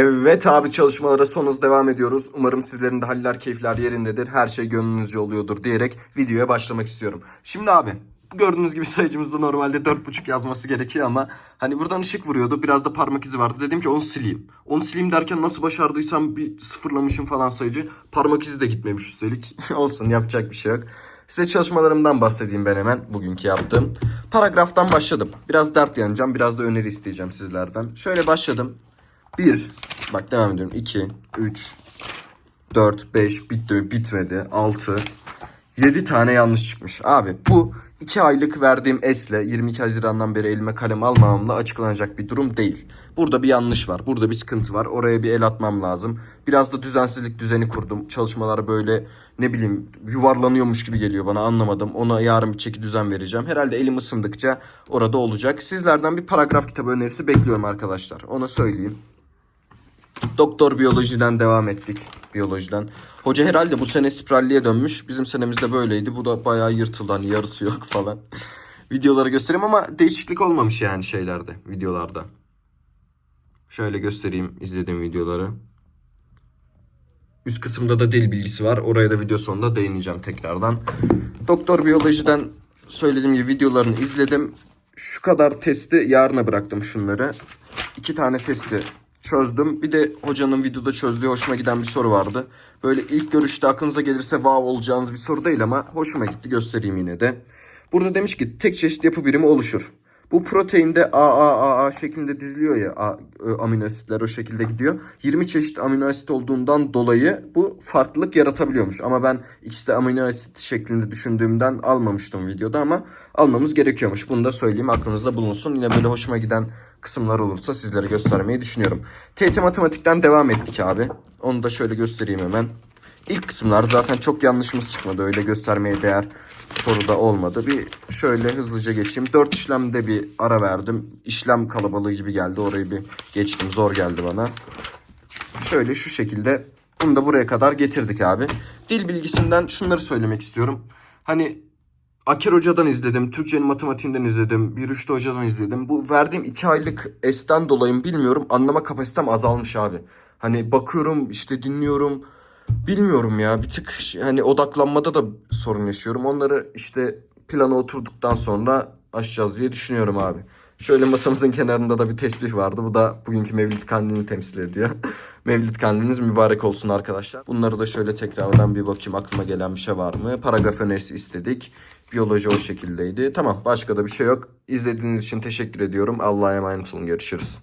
Evet abi çalışmalara son hız devam ediyoruz. Umarım sizlerin de haller keyifler yerindedir. Her şey gönlünüzce oluyordur diyerek videoya başlamak istiyorum. Şimdi abi gördüğünüz gibi sayıcımızda normalde 4.5 yazması gerekiyor ama hani buradan ışık vuruyordu. Biraz da parmak izi vardı. Dedim ki onu sileyim. Onu sileyim derken nasıl başardıysam bir sıfırlamışım falan sayıcı. Parmak izi de gitmemiş üstelik. Olsun yapacak bir şey yok. Size çalışmalarımdan bahsedeyim ben hemen bugünkü yaptığım. Paragraftan başladım. Biraz dert yanacağım, biraz da öneri isteyeceğim sizlerden. Şöyle başladım. 1, bak devam ediyorum. 2, 3, 4, 5, bitti mi? Bitmedi. 6, 7 tane yanlış çıkmış. Abi bu 2 aylık verdiğim esle 22 Haziran'dan beri elime kalem almamamla açıklanacak bir durum değil. Burada bir yanlış var. Burada bir sıkıntı var. Oraya bir el atmam lazım. Biraz da düzensizlik düzeni kurdum. Çalışmalar böyle ne bileyim yuvarlanıyormuş gibi geliyor bana anlamadım. Ona yarın bir çeki düzen vereceğim. Herhalde elim ısındıkça orada olacak. Sizlerden bir paragraf kitabı önerisi bekliyorum arkadaşlar. Onu söyleyeyim. Doktor biyolojiden devam ettik. Biyolojiden. Hoca herhalde bu sene spiralliye dönmüş. Bizim senemizde böyleydi. Bu da bayağı yırtıldı. Hani yarısı yok falan. Videoları göstereyim ama değişiklik olmamış yani şeylerde. Videolarda. Şöyle göstereyim izlediğim videoları. Üst kısımda da dil bilgisi var. Oraya da video sonunda değineceğim tekrardan. Doktor biyolojiden söylediğim gibi videolarını izledim. Şu kadar testi yarına bıraktım şunları. İki tane testi çözdüm. Bir de hocanın videoda çözdüğü hoşuma giden bir soru vardı. Böyle ilk görüşte aklınıza gelirse wow olacağınız bir soru değil ama hoşuma gitti göstereyim yine de. Burada demiş ki tek çeşit yapı birimi oluşur. Bu proteinde A, A, A, A şeklinde diziliyor ya A, amino asitler o şekilde gidiyor. 20 çeşit amino asit olduğundan dolayı bu farklılık yaratabiliyormuş. Ama ben ikisi de amino asit şeklinde düşündüğümden almamıştım videoda ama almamız gerekiyormuş. Bunu da söyleyeyim aklınızda bulunsun. Yine böyle hoşuma giden kısımlar olursa sizlere göstermeyi düşünüyorum. TET matematikten devam ettik abi. Onu da şöyle göstereyim hemen. İlk kısımlar zaten çok yanlışımız çıkmadı. Öyle göstermeye değer soruda olmadı. Bir şöyle hızlıca geçeyim. Dört işlemde bir ara verdim. İşlem kalabalığı gibi geldi. Orayı bir geçtim. Zor geldi bana. Şöyle şu şekilde bunu da buraya kadar getirdik abi. Dil bilgisinden şunları söylemek istiyorum. Hani Aker Hoca'dan izledim, Türkçenin matematiğinden izledim, bir Rüştü Hoca'dan izledim. Bu verdiğim iki aylık esten dolayı mı bilmiyorum anlama kapasitem azalmış abi. Hani bakıyorum işte dinliyorum bilmiyorum ya bir tık hani odaklanmada da sorun yaşıyorum. Onları işte plana oturduktan sonra aşacağız diye düşünüyorum abi. Şöyle masamızın kenarında da bir tesbih vardı. Bu da bugünkü Mevlid Kandilini temsil ediyor. Mevlid Kandiliniz mübarek olsun arkadaşlar. Bunları da şöyle tekrardan bir bakayım aklıma gelen bir şey var mı? Paragraf önerisi istedik. Biyoloji o şekildeydi. Tamam başka da bir şey yok. İzlediğiniz için teşekkür ediyorum. Allah'a emanet olun. Görüşürüz.